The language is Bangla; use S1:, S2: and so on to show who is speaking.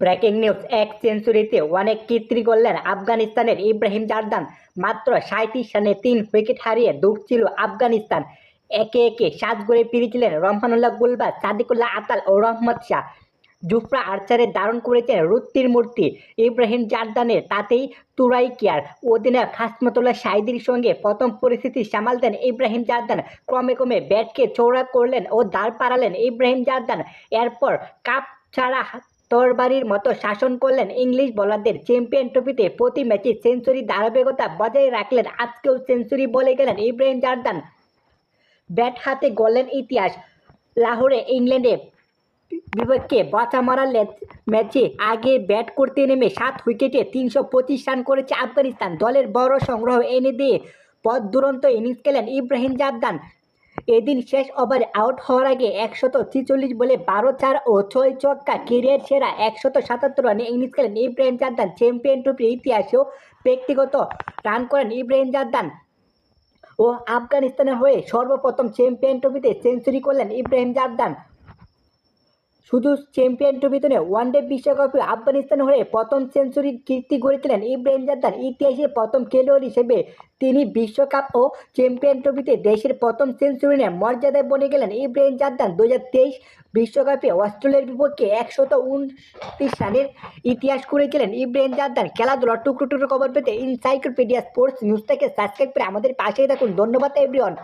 S1: ব্রেকিং নিউজ, এক সেঞ্চুরিতে অনেক কীর্তি করলেন আফগানিস্তানের ইব্রাহিম জারদান। মাত্র সাঁত্রিশ রানে তিন উইকেট হারিয়ে ছিল আফগানিস্তান। একে একে সাত গোলে পেরিয়েছিলেন রহমানুল্লাহ গুলবাজ, সাদিকুল্লাহ আতাল ও রহমত শাহ। জুফরা আর্চারে দারুণ করেছেন রুত্তির মূর্তি। ইব্রাহিম জারদানের তাতেই তুরাই কেয়ার। অধিনায়ক হাসমতুল্লাহ সাইদির সঙ্গে প্রথম পরিস্থিতি সামাল দেন ইব্রাহিম জারদান। ক্রমে ক্রমে ব্যাটকে চৌড়া করলেন ও দাঁড় পাড়ালেন ইব্রাহিম জারদান। এরপর কাপ ছাড়া তরবারির মতো শাসন করলেন ইংলিশ বোলারদের চ্যাম্পিয়ন ট্রফিতে প্রতি ম্যাচে সেঞ্চুরি ধারাবাহিকতা বজায় রাখলেন। আজকেও সেঞ্চুরি বলে গেলেন ইব্রাহিম জারদান। ব্যাট হাতে গড়লেন ইতিহাস। লাহোরে ইংল্যান্ডে বিপক্ষে বাঁচা মারা ম্যাচে আগে ব্যাট করতে নেমে সাত উইকেটে তিনশো পঁচিশ রান করেছে আফগানিস্তান। দলের বড় সংগ্রহ এনে দিয়ে পথ দুরন্ত ইনিংস খেলেন ইব্রাহিম জাদদান এদিন শেষ ওভারে আউট হওয়ার আগে একশত ছিচল্লিশ বলে বারো চার ও ছয় চক্কা কেরিয়ার সেরা একশত সাতাত্তর রানে ইংলিশ খেলেন ইব্রাহিম জাদ্দান চ্যাম্পিয়ন ট্রফির ইতিহাসেও ব্যক্তিগত রান করেন ইব্রাহিম জাদ্দান ও আফগানিস্তানের হয়ে সর্বপ্রথম চ্যাম্পিয়ন ট্রফিতে সেঞ্চুরি করলেন ইব্রাহিম জাদদান শুধু চ্যাম্পিয়ন ট্রফিতে নয় ওয়ানডে বিশ্বকাপে আফগানিস্তান হয়ে প্রথম সেঞ্চুরির কীর্তি গড়েছিলেন ইব্রাহিম জাদ্দান ইতিহাসে প্রথম খেলোয়াড় হিসেবে তিনি বিশ্বকাপ ও চ্যাম্পিয়ন ট্রফিতে দেশের প্রথম সেঞ্চুরি নিয়ে মর্যাদায় বনে গেলেন ইব্রাহিম জাদ্দান দু বিশ্বকাপে অস্ট্রেলিয়ার বিপক্ষে একশত উনত্রিশ রানের ইতিহাস করেছিলেন ইব্রাহিম জাদ্দান খেলাধুলা টুকরো টুকরো খবর পেতে ইনসাইক্লোপিডিয়া স্পোর্টস নিউজ থেকে সাবস্ক্রাইব করে আমাদের পাশেই থাকুন। ধন্যবাদ এভরিওয়ান